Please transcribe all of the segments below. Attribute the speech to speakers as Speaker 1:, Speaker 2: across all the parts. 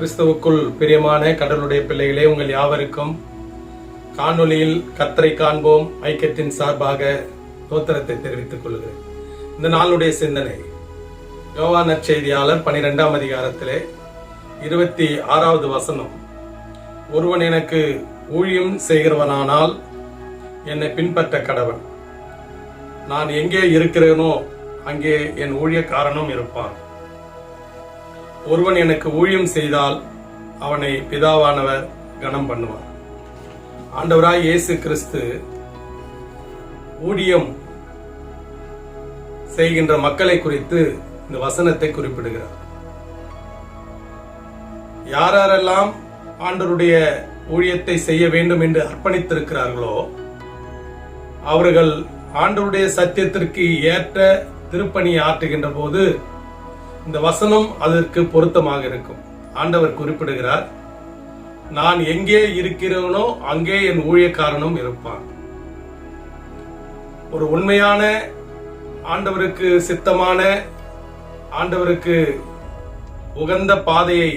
Speaker 1: கிறிஸ்துவுக்குள் பிரியமான கடலுடைய பிள்ளைகளே உங்கள் யாவருக்கும் காணொளியில் கத்தரை காண்போம். ஐக்கியத்தின் சார்பாக தோத்திரத்தை தெரிவித்துக் கொள்கிறேன். இந்த நாளுடைய சிந்தனை யோவா நற்செய்தியாளர் பனிரெண்டாம் அதிகாரத்திலே இருபத்தி ஆறாவது வசனம். ஒருவன் எனக்கு ஊழியம் செய்கிறவனானால் என்னை பின்பற்ற கடவன். நான் எங்கே இருக்கிறேனோ அங்கே என் ஊழியக்காரனும் இருப்பான். ஒருவன் எனக்கு ஊழியம் செய்தால் அவனை பிதாவானவர் கனம் பண்ணுவார். ஆண்டவராய் இயேசு கிறிஸ்து ஊழியம் செய்கின்ற மக்களை குறித்து இந்த வசனத்தை குறிப்பிடுகிறார். யாரெல்லாம் ஆண்டவருடைய ஊழியத்தை செய்ய வேண்டும் என்று அர்ப்பணித்திருக்கிறார்களோ அவர்கள் ஆண்டவருடைய சத்தியத்திற்கு ஏற்ற திருப்பணி ஆற்றுகின்ற போது இந்த வசனம் அதற்கு பொருத்தமாக இருக்கும். ஆண்டவர் குறிப்பிடுகிறார் நான் எங்கே இருக்கிறேனோ அங்கே என் ஊழியக்காரனும் இருப்பான். ஒரு உண்மையான ஆண்டவருக்கு சித்தமான ஆண்டவருக்கு உகந்த பாதையை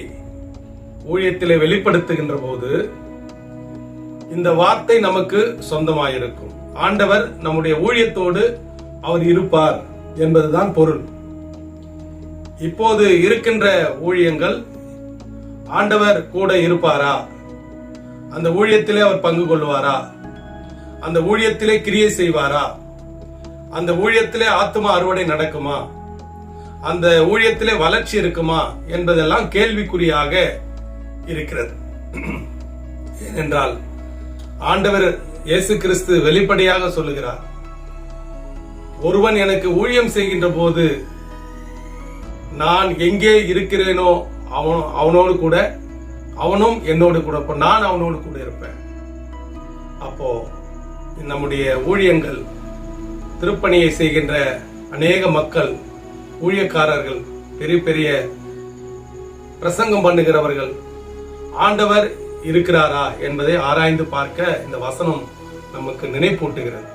Speaker 1: ஊழியத்திலே வெளிப்படுத்துகின்ற போது இந்த வார்த்தை நமக்கு சொந்தமாயிருக்கும். ஆண்டவர் நம்முடைய ஊழியத்தோடு அவர் இருப்பார் என்பதுதான் பொருள். இப்போது இருக்கின்ற ஊழியங்கள் ஆண்டவர் கூட இருப்பாரா? அந்த ஊழியத்திலே அவர் பங்கு கொள்வாரா அந்த ஊழியத்திலே கிரியை செய்வாரா? அந்த ஊழியத்திலே ஆத்மா அறுவடை நடக்குமா? அந்த ஊழியத்திலே வளர்ச்சி இருக்குமா? என்பதெல்லாம் கேள்விக்குறியாக இருக்கிறது. ஏனென்றால் ஆண்டவர் இயேசு கிறிஸ்து வெளிப்படையாக சொல்லுகிறார். ஒருவன் எனக்கு ஊழியம் செய்கின்ற போது நான் எங்கே இருக்கிறேனோ அவன் அவனோடு கூட அவனும் என்னோடு கூட இருப்பான். நான் அவனோடு கூட இருப்பேன் அப்போ நம்முடைய ஊழியங்கள் திருப்பணியை செய்கின்ற அநேக மக்கள் ஊழியக்காரர்கள் பெரிய பெரிய பிரசங்கம் பண்ணுகிறவர்கள் ஆண்டவர் இருக்கிறாரா என்பதை ஆராய்ந்து பார்க்க இந்த வசனம் நமக்கு நினைப்பூட்டுகிறது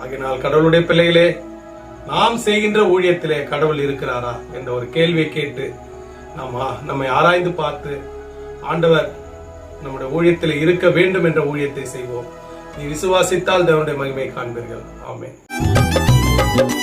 Speaker 1: ஆகினால் கடவுளுடைய பிள்ளைகளே நாம் செய்கின்ற ஊழியத்திலே கடவுள் இருக்கிறாரா என்ற ஒரு கேள்வியை கேட்டு நாம் நம்மை ஆராய்ந்து பார்த்து ஆண்டவர் நம்முடைய ஊழியத்தில் இருக்க வேண்டும் என்ற ஊழியத்தை செய்வோம். நீ விசுவாசித்தால் தேவனுடைய மகிமை காண்பீர்கள். ஆமென்.